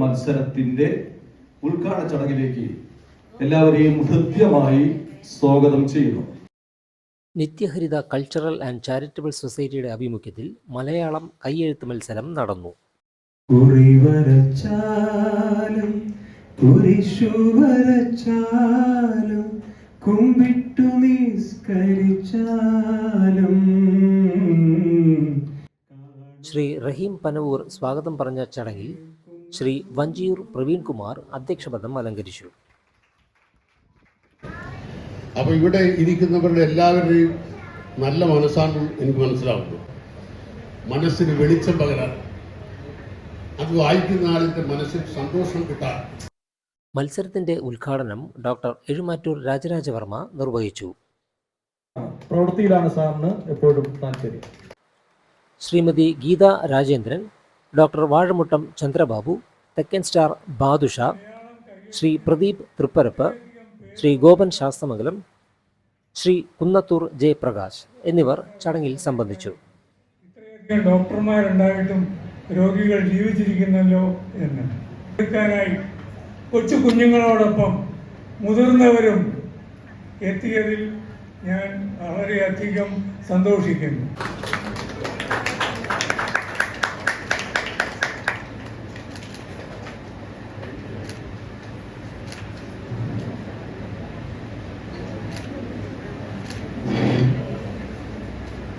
മത്സരത്തിന്റെ ഉദ്ഘാടന ചടങ്ങിലേക്ക് എല്ലാവരെയും ഹൃദ്യമായി സ്വാഗതം ചെയ്യുന്നു. നിത്യഹരിത കൾച്ചറൽ ആൻഡ് ചാരിറ്റബിൾ സൊസൈറ്റിയുടെ ആഭിമുഖ്യത്തിൽ മലയാളം കൈയെഴുത്ത് മത്സരം നടന്നു. കുമ്പിട്ടു നിസ്കരിച്ചാലും. ശ്രീ റഹീം പനവൂർ സ്വാഗതം പറഞ്ഞ ചടങ്ങിൽ ശ്രീ വഞ്ചിയൂർ പ്രവീൺ കുമാർ അധ്യക്ഷപദം അലങ്കരിച്ചു. അപ്പോൾ ഇവിടെ ഇരിക്കുന്നവരുടെ എല്ലാവരുടെയും നല്ല മനസ്സാണ് എനിക്ക് മനസ്സിലാവുന്നു. മനസ്സിന് വെളിച്ചം പകരാൻ അത് വായിക്കുന്ന ആളിന്റെ മനസ്സിൽ സന്തോഷം കിട്ടാൻ. മത്സരത്തിന്റെ ഉദ്ഘാടനം ഡോക്ടർ എഴുമാറ്റൂർ രാജരാജവർമ്മ നിർവഹിച്ചു. പ്രവൃത്തിയിലാണ് സാറിന് എപ്പോഴും താല്പര്യം. ശ്രീമതി ഗീത രാജേന്ദ്രൻ ഡോക്ടർ വാഴമുട്ടം ചന്ദ്രബാബു തെക്കൻ സ്റ്റാർ ബാദുഷ ശ്രീ പ്രദീപ് തൃപ്പരപ്പ് ശ്രീ ഗോപൻ ശാസ്തമംഗലം ശ്രീ കുന്നത്തൂർ ജയപ്രകാശ് എന്നിവർ ചടങ്ങിൽ സംബന്ധിച്ചു. ഡോക്ടർമാരുണ്ടായിട്ടും രോഗികൾ ജീവിച്ചിരിക്കുന്നല്ലോ എന്ന്. എടുക്കാനായി കൊച്ചു കുഞ്ഞുങ്ങളോടൊപ്പം മുതിർന്നവരും എത്തിയതിൽ ഞാൻ വളരെയധികം സന്തോഷിക്കുന്നു.